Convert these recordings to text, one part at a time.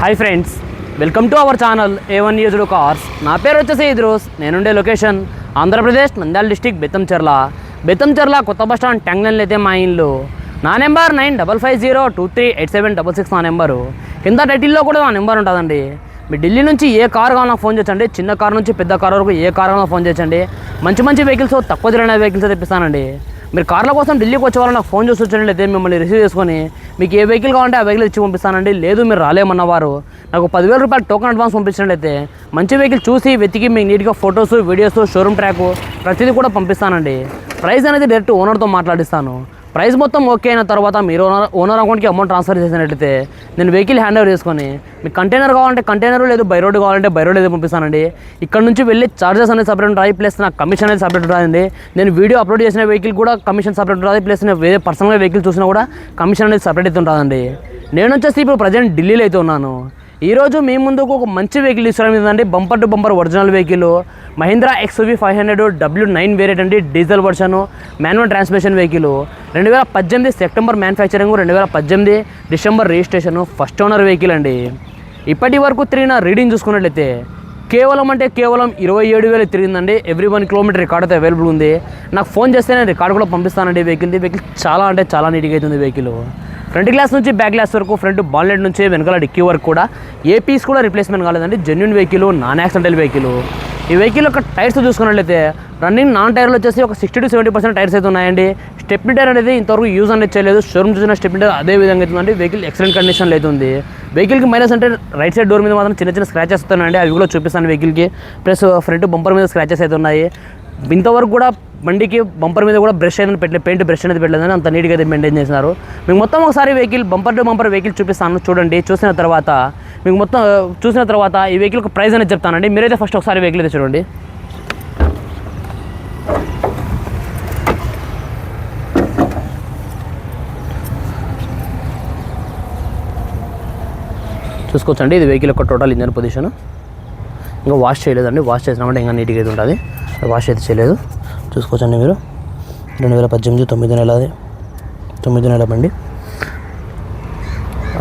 Hi friends welcome to our channel A one used cars నా పేరు వచ్చేసి ఇద్రోస్. నేనుండే లొకేషన్ ఆంధ్రప్రదేశ్ నంద్యాల డిస్టిక్ బెత్తంచెర్ల బెత్తంచెర్ల కొత్త బస్ స్టాండ్ ట్యాంగ్లైన్లో అయితే మా ఇల్లు. నా number nine double five zero two three eight seven double six నా నెంబరు కింద టైటిల్లో కూడా నా నెంబర్ ఉంటుందండి. మీ ఢిల్లీ నుంచి ఏ కార్ కావాలన్నా ఫోన్ చేయండి. చిన్న కార్ నుంచి పెద్ద కార్ వరకు ఏ కార్ కావాలన్నా ఫోన్ చేయండి. మంచి మంచి వెహికల్స్ తక్కువ తిరిగిన వెహికల్స్ తెప్పిస్తానండి. మీరు కార్ల కోసం ఢిల్లీకి వచ్చే నాకు ఫోన్ చేసి వచ్చినట్లయితే మిమ్మల్ని రిసీవ్ చేసుకొని మీకు ఏ వెహికల్ కావాలంటే ఆ వెహికల్ ఇచ్చి పంపిస్తానండి. లేదు మీరు రాలేమన్నవారు. నాకు పదివేల రూపాయలు టోకెన్ అడ్వాన్స్ పంపించినట్లయితే మంచి వెహికల్ చూసి వెతికి మీకు నీట్గా ఫొటోస్ వీడియోస్ షోరూమ్ ట్రాక్ ప్రతిదీ కూడా పంపిస్తానండి. ప్రైస్ అనేది డైరెక్ట్ ఓనర్తో మాట్లాడిస్తాను. ప్రైస్ మొత్తం ఓకే అయిన తర్వాత మీరు ఓనర్ ఓనర్ అకౌంట్కి అమౌంట్ ట్రాన్స్ఫర్ చేసినట్లయితే నేను వెహికల్ హ్యాండ్ ఓవర్ చేసుకొని మీకు కంటైనర్ కావాలంటే కంటైనర్ లేదు బై రోడ్ కావాలంటే బై రోడ్ అయితే పంపిస్తానండి. ఇక్కడ నుంచి వెళ్ళి చార్జెస్ అనేది సపరేట్ ఉంటాయి ప్లస్ నాకు కమిషన్ అనేది సపరేట్ ఉంటుందండి నేను వీడియో అప్లోడ్ చేసిన వెహికల్ కూడా కమిషన్ సపరేట్ ఉంటుంది ప్లస్ నేను వేరే పర్సనల్గా వెహికల్ చూసినా కూడా కమిషన్ అనేది సపరేట్ అయితే ఉంటుందండి. నేను వచ్చేసి ఇప్పుడు ప్రజెంట్ ఢిల్లీలో అయితే ఉన్నాను. ఈరోజు మీ ముందుకు ఒక మంచి వెహికల్ తీసుకురావడం ఏంటంటే bumper to bumper original vehicle Mahindra XV five hundred W nine variant అండి diesel version manual transmission vehicle రెండు వేల పద్దెనిమిది సెప్టెంబర్ మ్యానుఫ్యాక్చరింగ్ రెండు వేల పద్దెనిమిది December registration first owner vehicle అండి. ఇప్పటి వరకు తిరిగిన రీడింగ్ చూసుకున్నట్లయితే కేవలం అంటే కేవలం ఇరవై ఏడు వేలు తిరిగిందండి. ఎవ్రీ వన్ కిలోమీటర్ రికార్డ్ అయితే అవైలబుల్ ఉంది. నాకు ఫోన్ చేస్తే నేను రికార్డ్ కూడా పంపిస్తానండి వెహికల్ది వెహికల్ చాలా అంటే చాలా నీట్గా అవుతుంది వెహికల్ ఫ్రంట్ గ్లాస్ నుంచి బ్యాక్ గ్లాస్ వరకు ఫ్రంట్ బాన్లెట్ నుంచి వెనకాల డిక్కీ వరకు కూడా ఏ పీస్ కూడా రిప్లేస్మెంట్ కాలేదండి. Genuine vehicle non accidental vehicle ఈ వెహికల్ యొక్క టైర్స్ చూసుకున్నట్లయితే రన్నింగ్ నాన్ టైర్లు వచ్చేసి ఒక sixty to seventy percent tyres అయితే ఉన్నాయండి. స్టెప్ని టైర్ అనేది ఇంతవరకు యూజ్ అనేది చేయలేదు. షోరూమ్ చూసిన స్టెప్ని టైర్ అదే విధంగా అవుతుందండి వెహికల్ ఎక్సలెంట్ కండిషన్లో అవుతుంది వెహికల్కి మైనస్ అంటే రైట్ సైడ్ డోర్ మీద మాత్రం చిన్న చిన్న స్క్రాచెస్ వస్తున్నాయండి. అవి కూడా చూపిస్తాను వెహికల్కి ప్లస్ ఫ్రంట్ బంపర్ మీద స్క్రాచెస్ అయితే ఉన్నాయి. ఇంతవరకు కూడా బండికి బంపర్ మీద కూడా బ్రష్ అనేది పెట్టలేదు పెయింట్ బ్రష్ అనేది పెట్టలేదని అంత నీట్గా అయితే మెయింటైన్ చేసినారు. మీకు మొత్తం ఒకసారి vehicle bumper to bumper vehicle చూపిస్తాను చూడండి. చూసిన తర్వాత మీకు మొత్తం చూసిన తర్వాత ఈ వెహికల్కి ప్రైస్ అనేది చెప్తానండి. మీరైతే ఫస్ట్ ఒకసారి వెహికల్ అయితే చూడండి. చూసుకోవచ్చండి. ఇది వెహికల్ యొక్క టోటల్ ఇంజన్ పొజిషన్ ఇంకా వాష్ చేయలేదండి. వాష్ చేసినామంటే ఇంకా నీట్గా అయితే ఉంటుంది. వాష్ అయితే చేయలేదు. చూసుకోవచ్చండి మీరు. రెండు వేల పద్దెనిమిది తొమ్మిది నెలది తొమ్మిది నెల బండి.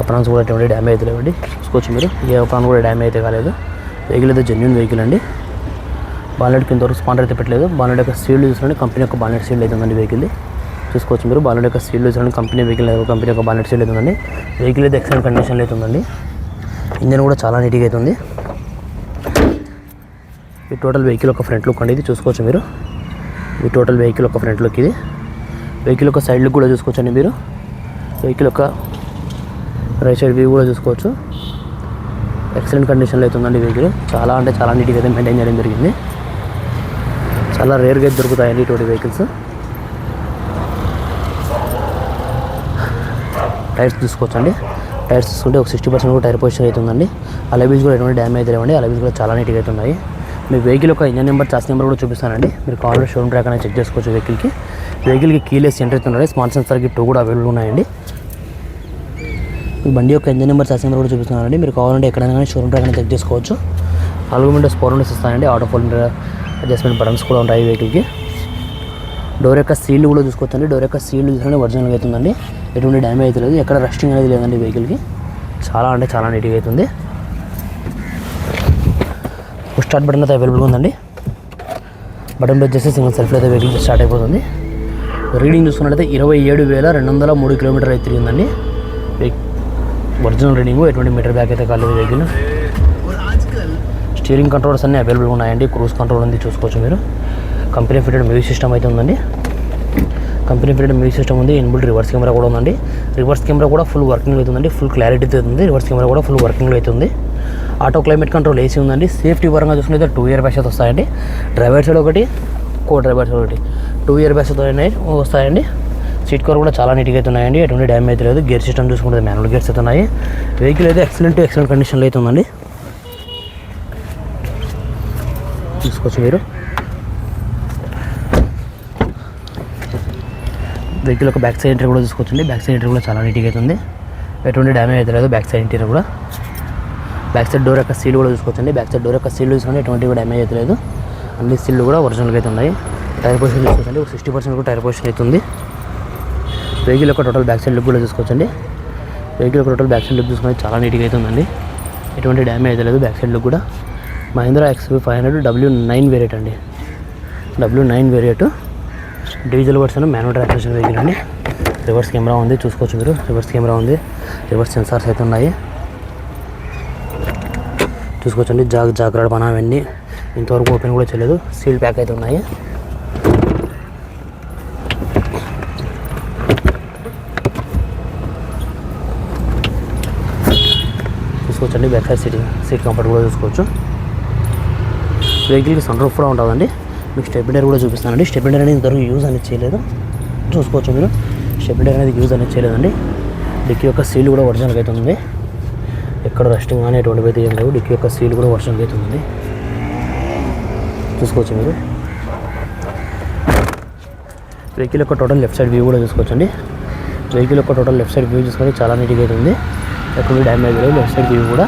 అప్రాన్స్ కూడా ఎటువంటి డ్యామేజ్ అయితే లేవండి. చూసుకోవచ్చు మీరు. ఏ అప్రాన్ కూడా డ్యామేజ్ అయితే కాలేదు. వెహికల్ అయితే జెన్యున్ వెహికల్ అండి. బాలెట్ కింద వరకు స్పాండర్ అయితే పెట్టలేదు. బాలెట్ యొక్క సీల్ చూసుకోండి కంపెనీ యొక్క బాలెట్ సీల్ అయితే ఉందండి వెహికల్ చూసుకోవచ్చు మీరు. బాలెట్ యొక్క సీల్ చూసుకోండి కంపెనీ వెహికల్ కంపెనీ యొక్క బాలెట్ సీల్ అయితే ఉందండి. వెహికల్ అయితే ఎక్సలెంట్ కండిషన్లో అయితే ఉందండి. ఇంజన్ కూడా చాలా నీట్గా అయితే ఉంది. ఈ టోటల్ వెహికల్ ఒక ఫ్రంట్ లుక్ అండి ఇది. చూసుకోవచ్చు మీరు. ఇది టోటల్ వెహికల్ ఒక ఫ్రంట్ లుక్ ఇది. వెహికల్ ఒక సైడ్ లుక్ కూడా చూసుకోవచ్చండి మీరు. వెహికల్ యొక్క రైట్ సైడ్ వ్యూ కూడా చూసుకోవచ్చు. ఎక్సలెంట్ కండిషన్లో అయితే ఉందండి వెహికల్. చాలా అంటే చాలా నీట్గా అయితే మెయింటైన్ చేయడం జరిగింది. చాలా రేర్గా అయితే దొరుకుతాయండి ఇటువంటి వెహికల్స్. టైర్స్ చూసుకోవచ్చండి. టైర్స్ చూసుకుంటే ఒక సిక్స్టీ పర్సెంట్ కూడా టైర్ పొజిషన్ అవుతుందండి అలబీస్ కూడా ఎటువంటి డ్యామేజ్ అయితే లేవండి. అలబీస్ కూడా చాలా నీట్గా అయితే ఉన్నాయి. మీ వెహికల్ యొక్క ఇంజన్ నెంబర్ చాస్ నెంబర్ కూడా చూపిస్తానండి. మీరు కావాలంటే షోరూమ్ ట్రాక్ అనేది చెక్ చేసుకోవచ్చు వెహికల్కి. వెహికల్కి కీలెస్ ఎంటర్ అయితే ఉన్నాయి స్మార్ట్ సెన్సర్కి టూ కూడా అవైలబుల్ ఉన్నాయండి. మీ బండి యొక్క ఇంజన్ నెంబర్ చాస్ నెంబర్ కూడా చూపిస్తున్నానండి. మీరు కావాలంటే ఎక్కడైనా కానీ షోరూమ్ ట్రాక్ అనేది చెక్ చేసుకోవచ్చు. నాలుగు విండోస్ ఫోర్ విండోస్ ఇస్తానండి. ఆటో ఫోన్ అడ్జస్ట్మెంట్ బటన్స్ కూడా ఉంటాయి వెహికల్కి. డోర్ యొక్క సీల్ కూడా చూసుకోవచ్చండి. డోర్ యొక్క సీల్ చూసుకుంటే ఒరిజినల్గా అవుతుందండి. ఎటువంటి డ్యామేజ్ అయితే లేదు. ఎక్కడ రస్టింగ్ అనేది లేదండి వెహికల్కి. చాలా అంటే చాలా నీట్గా అవుతుంది. స్టార్ట్ బటన్ అయితే అవైలబుల్గా ఉందండి. బటన్ వచ్చేసి సింగిల్ సెల్ఫ్లో అయితే వెహికల్ స్టార్ట్ అయిపోతుంది. రీడింగ్ చూసుకున్నట్లయితే ఇరవై ఏడు వేల రెండు వందల మూడు కిలోమీటర్ అయితే తిరిగిందండి. ఒరిజినల్ రీడింగ్ ఎటువంటి మీటర్ బ్యాక్ అయితే కాలేదు వెహికల్ స్టీరింగ్ కంట్రోల్స్ అన్నీ అవైలబుల్గా ఉన్నాయండి. క్రూజ్ కంట్రోల్ ఉంది చూసుకోవచ్చు మీరు. కంపెనీ ఫిటెడ్ మ్యూజిక్ సిస్టమ్ అయితే ఉందండి. కంపెనీ ఫిటెడ్ మ్యూజిక్ సిస్టమ్ ఉంది ఇన్బుల్ రివర్స్ కెమెరా కూడా ఉందండి. రివర్స్ కెమెరా కూడా ఫుల్ వర్కింగ్ అవుతుందండి ఫుల్ క్లారిటీ అవుతుంది రివర్స్ కెమెరా కూడా ఫుల్ వర్కింగ్ అవుతుంది. ఆటో క్లైమేట్ కంట్రోల్ ఏసీ ఉందండి. సేఫ్టీ పరంగా చూసుకుంటే టూ ఇయర్ బ్యాషెస్ వస్తాయండి. డ్రైవర్ సైడ్ ఒకటి కో డ్రైవర్ సైడ్ ఒకటి. టూ ఇయర్ బ్యాషెస్ వస్తాయండి సీట్ కవర్ కూడా చాలా నీట్గా అవుతున్నాయండి ఎటువంటి డ్యామేజ్ అయితే లేదు. గేర్ సిస్టమ్ చూసుకుంటే మాన్యువల్ గేర్స్ అయితే ఉన్నాయి. వెహికల్ అయితే ఎక్సలెంట్ ఎక్సలెంట్ కండిషన్లో అవుతుందండి ఉందండి. చూసుకోవచ్చు మీరు. వెహికల్ ఒక బ్యాక్ సైడ్ ఇంటర్ కూడా చూసుకోవచ్చండి. బ్యాక్ సైడ్ ఇంటర్ కూడా చాలా నీట్గా అయితే ఉంది. ఎటువంటి డ్యామేజ్ అయితే లేదు. బ్యాక్ సైడ్ ఇంటీరియర్ కూడా. బ్యాక్ సైడ్ డోర్ యొక్క సీల్ కూడా చూసుకోవచ్చండి. బ్యాక్ సైడ్ డోర్ యొక్క సీల్ చూసుకుంటే ఎటువంటి కూడా డ్యామేజ్ అయితే లేదు. అన్ని సీల్ కూడా ఒరిజినల్గా అయితే ఉన్నాయి. టైర్ పొజిషన్ చూసుకోవచ్చండి. ఒక సిక్స్టీ పర్సెంట్ కూడా టైర్ పొజిషన్ అవుతుంది వెహికల్ యొక్క టోటల్ బ్యాక్ సైడ్ లుక్ కూడా చూసుకోవచ్చండి. వెహికల్ యొక్క టోటల్ బ్యాక్ సైడ్ లుక్ చూసుకుంటే చాలా నీట్గా అయితే ఉందండి. ఎటువంటి డ్యామేజ్ అయితే లేదు. బ్యాక్ సైడ్లో కూడా. Mahindra XV five hundred W nine variant అండి. W nine variant diesel version manual transmission vehicle అండి రివర్స్ కెమెరా ఉంది. చూసుకోవచ్చు మీరు. రివర్స్ కెమెరా ఉంది. రివర్స్ సెన్సార్స్ అయితే ఉన్నాయి. చూసుకోవచ్చండి. జాగ్ జాగ్రత్త పని అవన్నీ ఇంతవరకు ఓపెన్ కూడా చేయలేదు. సీల్ ప్యాక్ అయితే ఉన్నాయి. చూసుకోవచ్చండి. Back side seating seat comfort కూడా చూసుకోవచ్చు. వెహికల్కి సన్ రూఫ్ కూడా ఉంటుందండి. మీకు స్టెబిలైజర్ కూడా చూపిస్తానండి. స్టెబిలైజర్ అనేది ఇంతవరకు యూజ్ అనేది చేయలేదు. చూసుకోవచ్చు మీరు. స్టెబిలైజర్ అనేది యూజ్ అనేది చేయలేదండి. డిక్కీ యొక్క సీల్ కూడా ఒరిజినల్గా అయితే ఉంది. ఎక్కడ రెస్టింగ్ కానీ ఎటువంటి అయితే ఏం లేవు. డిక్కీ యొక్క సీల్ కూడా ఒరిజినల్గా అయితే ఉంది. చూసుకోవచ్చు మీరు. వెహికల్ యొక్క టోటల్ లెఫ్ట్ సైడ్ వ్యూ కూడా చూసుకోవచ్చండి. వెహికల్ యొక్క టోటల్ లెఫ్ట్ సైడ్ వ్యూ చూసుకొని చాలా నీట్గా అయితే ఉంది. ఎక్కడ డ్యామేజ్ లేదు. లెఫ్ట్ సైడ్ వ్యూ కూడా.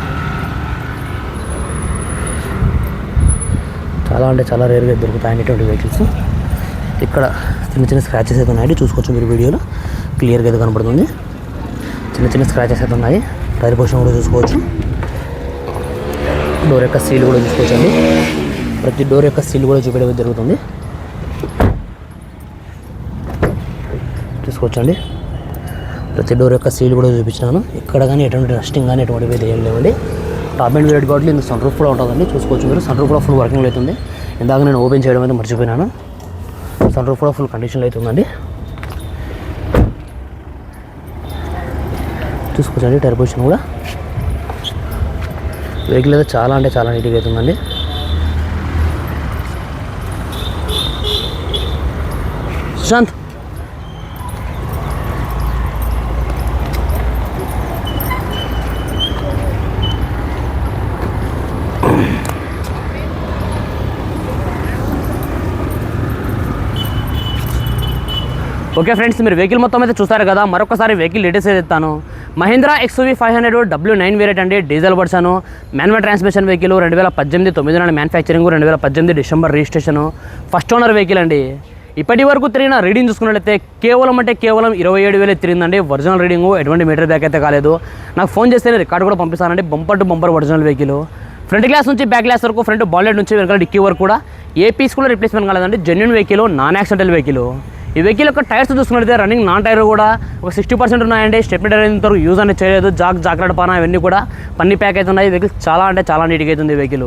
చాలా అంటే చాలా రేర్గా దొరుకుతాయి అనేటువంటి వెహికల్స్ ఇక్కడ చిన్న చిన్న స్క్రాచెస్ అయితే ఉన్నాయి. చూసుకోవచ్చు మీరు వీడియోలో. క్లియర్గా అయితే కనపడుతుంది. చిన్న చిన్న స్క్రాచెస్ అయితే ఉన్నాయి. టైర్ పోషన్ కూడా చూసుకోవచ్చు. డోర్ యొక్క సీల్ కూడా చూసుకోవచ్చు అండి. ప్రతి డోర్ యొక్క సీల్ కూడా చూపించడం జరుగుతుంది. చూసుకోవచ్చండి ప్రతి డోర్ యొక్క సీల్ కూడా చూపించాను. ఇక్కడ కానీ ఎటువంటి రస్టింగ్ కానీ ఎటువంటివి అయితే ఏం లేవండి. టాప్ అండ్ వేట్ కాబట్టి ఇందులో సన్ రూఫ్ కూడా ఉంటుందండి. చూసుకోవచ్చు మీరు. సన్ రూఫ్ కూడా ఫుల్ వర్కింగ్ అవుతుంది. ఇందాక నేను ఓపెన్ చేయడం అయితే మర్చిపోయినాను. సన్ రూఫ్ కూడా ఫుల్ కండిషన్లో అవుతుందండి. చూసుకోవచ్చండి టైర్ పొజిషన్ కూడా. వెహికల్ అయితే చాలా అంటే చాలా నీట్గా అవుతుందండి. సుశాంత్ ఓకే ఫ్రెండ్స్ మీరు వెహికల్ మొత్తం అయితే చూస్తారు కదా. మరొకసారి వెహికల్ డీటెయిల్స్ అయితే ఇస్తాను. Mahindra XV five hundred W nine variant అండి. Diesel version manual transmission vehicle రెండు వేల పద్దెనిమిది తొమ్మిది నాడు మ్యానుఫ్యాక్చరింగ్ రెండు వేల పద్దెనిమిది December registration first owner vehicle అండి. ఇప్పటి వరకు తిరిగిన రీడింగ్ చూసుకున్నట్లయితే కేవలం అంటే కేవలం ఇరవై ఏడు వేలు తిరిగిందండి. ఒరిజినల్ రీడింగ్ ఎటువంటి మీటర్ బ్యాక్ అయితే కాలేదు. నాకు ఫోన్ చేస్తే రికార్డు కూడా పంపిస్తానండి. Bumper to bumper original vehicle front glass నుంచి బ్యాక్ గ్లాస్ వరకు ఫ్రంట్ బాలెట్ నుంచి వెనకాల డిక్కీ వరకు కూడా ఏ పీస్ కూడా రిప్లేస్మెంట్ కాలేదండి. Genuine vehicle non accidental vehicle ఈ వెహికల్ యొక్క టైర్స్ చూసుకున్నట్లయితే రన్నింగ్ నాన్ టైర్ కూడా ఒక సిక్స్టీ పర్సెంట్ ఉన్నాయండి. స్టెప్ టైర్ ఇంతవరకు యూజ్ అనేది చేయలేదు జాక్ జాగ్రత్త పాన ఇవన్నీ కూడా పన్ని ప్యాక్ అయితే ఉన్నాయి వెహికల్ చాలా అంటే చాలా నీట్గా అవుతుంది ఈ వెహికల్.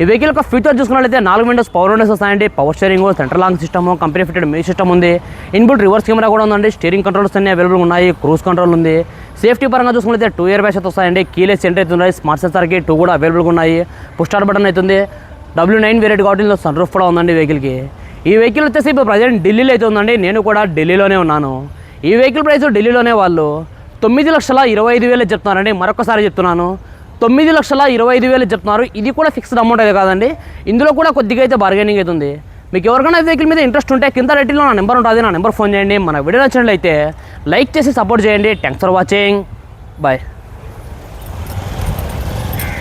ఈ వెహికల్ యొక్క ఫీచర్ చూసుకున్నట్లయితే నాలుగు విండోస్ పవర్ విండోస్ వస్తాయండి. Power steering central lock system company fitted మీ సిస్టమ్ ఉంది. ఇన్బుల్ రివర్స్ కెమెరా కూడా ఉందండి. స్టీరింగ్ కంట్రోల్స్ అన్ని అవైలబుల్ ఉన్నాయి. క్రూజ్ కంట్రోల్ ఉంది. సేఫ్టీ పరంగా చూసుకున్నట్లయితే టూ ఇయర్ బ్యాష్ అయితే వస్తాయండి కీలెస్ సెంటర్ అవుతున్నాయి స్మార్ట్ సెన్సార్కి టూ కూడా అవైలబుల్గా ఉన్నాయి. పుష్టార్ బటన్ అవుతుంది డబ్ల్యూ నైన్ వేరియట్ కాబట్టి సన్ రూఫ్ కూడా ఉందండి వెహికల్కి ఈ వెహికల్ వచ్చేసి ఇప్పుడు ప్రజెంట్ ఢిల్లీలో అయితే ఉందండి. నేను కూడా ఢిల్లీలోనే ఉన్నాను. ఈ వెహికల్ ప్రైస్ ఢిల్లీలోనే వాళ్ళు తొమ్మిది లక్షల ఇరవై ఐదు వేలు చెప్తున్నారండి. మరొకసారి చెప్తున్నాను. తొమ్మిది లక్షల ఇరవై ఐదు వేలు చెప్తున్నారు. ఇది కూడా ఫిక్స్డ్ అమౌంట్ అయితే కాదండి. ఇందులో కూడా కొద్దిగా అయితే బార్గెనింగ్ అవుతుంది మీకు ఎవరికైనా వెహికల్ మీద ఇంట్రెస్ట్ ఉంటే కింద రెడ్డిలో నా నెంబర్ ఉంటుంది. నా నెంబర్ ఫోన్ చేయండి. మన వీడియో నచ్చినట్లయితే లైక్ చేసి సపోర్ట్ చేయండి. Thanks for watching bye